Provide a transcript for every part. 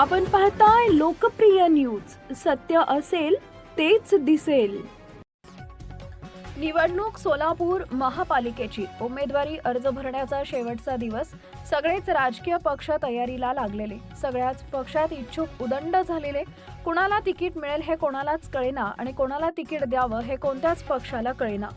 आपण पाहताय लोकप्रिय न्यूज. सत्य असेल तेच दिसेल. निवडणूक सोलापूर महापालिकेची. उमेदवारी अर्ज भरण्याचा शेवटचा दिवस. सगळेच राजकीय पक्ष तयारीला लागलेले. सगळ्याच पक्षात इच्छुक उदंड झालेले. कुणाला तिकीट मिळेल हे कोणालाच कळेना आणि कोणाला तिकीट द्यावं हे कोणत्याच पक्षाला कळेना.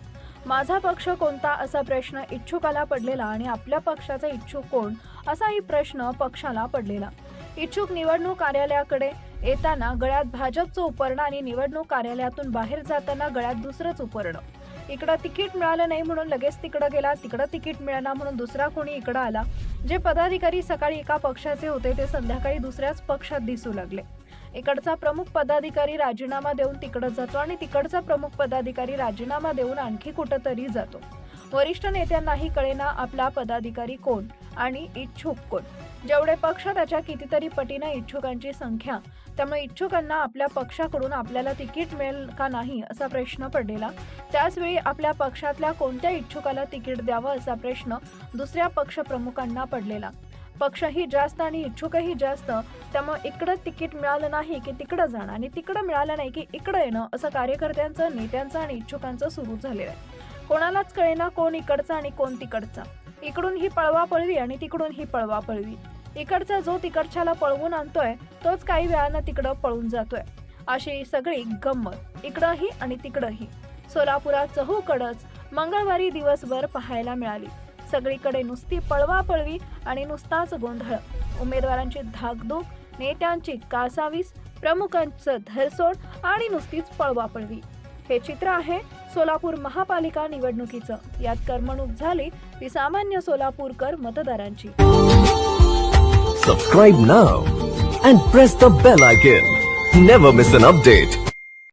माझा पक्ष कोणता असा प्रश्न इच्छुकाला पडलेला आणि आपल्या पक्षाचा इच्छुक कोण असाही प्रश्न पक्षाला पडलेला. इच्छुक निवडणूक कार्यालयाकडे येताना गळ्यात भाजपचं उपरणं आणि निवडणूक कार्यालयातून बाहेर जाताना गळ्यात दुसरंच उपरणं. इकडं तिकीट मिळालं नाही म्हणून लगेच तिकडं गेला तिकडं तिकीट मिळाला म्हणून दुसरा कोणी इकडं आला. जे पदाधिकारी सकाळी एका पक्षाचे होते ते संध्याकाळी दुसऱ्याच पक्षात दिसू लागले. इकडचा प्रमुख पदाधिकारी राजीनामा देऊन तिकडं जातो आणि तिकडचा प्रमुख पदाधिकारी राजीनामा देऊन आणखी कुठंतरी जातो. वरिष्ठ नेत्यांनाही कळेना आपला पदाधिकारी कोण. आणि इच्छुक कोण? जेवढे पक्ष त्याच्या कितीतरी पटीनं इच्छुकांची संख्या त्यामुळे इच्छुकांना आपल्या पक्षाकडून आपल्याला तिकीट मिळेल का नाही असा प्रश्न पडलेला. त्याचवेळी आपल्या पक्षातल्या कोणत्या इच्छुकाला तिकीट द्यावं असा प्रश्न दुसऱ्या पक्षप्रमुखांना पडलेला. पक्षही जास्त आणि इच्छुकही जास्त त्यामुळे इकडं तिकीट मिळालं नाही की तिकडं जाणं आणि तिकडं मिळालं नाही की इकडं येणं असं कार्यकर्त्यांचं नेत्यांचं आणि इच्छुकांचं सुरू झालेलं आहे. कोणालाच कळेना कोण इकडचा आणि कोण तिकडचा. इकडून ही पळवा पळवी आणि तिकडून ही पळवा पळवी. इकडचा जो तिकडच्याला पळवून आणतोय तोच काही वेळानं तिकडं पळून जातोय. अशी सगळी गंमत. इकडंही आणि तिकडंही. सोलापुरात चहूकडच मंगळवारी दिवसभर पाहायला मिळाली. सगळीकडे नुसती पळवा पळवी आणि नुसताच गोंधळ. उमेदवारांची धाकधूक नेत्यांची कासावीस प्रमुखांचं धरसोड आणि नुसतीच पळवा पळवी. हे चित्र आहे सोलापूर महापालिका निवडणुकीचं. यात करमणूक झाली ती सामान्य सोलापूरकर मतदारांची. Subscribe now and press the bell icon never miss an update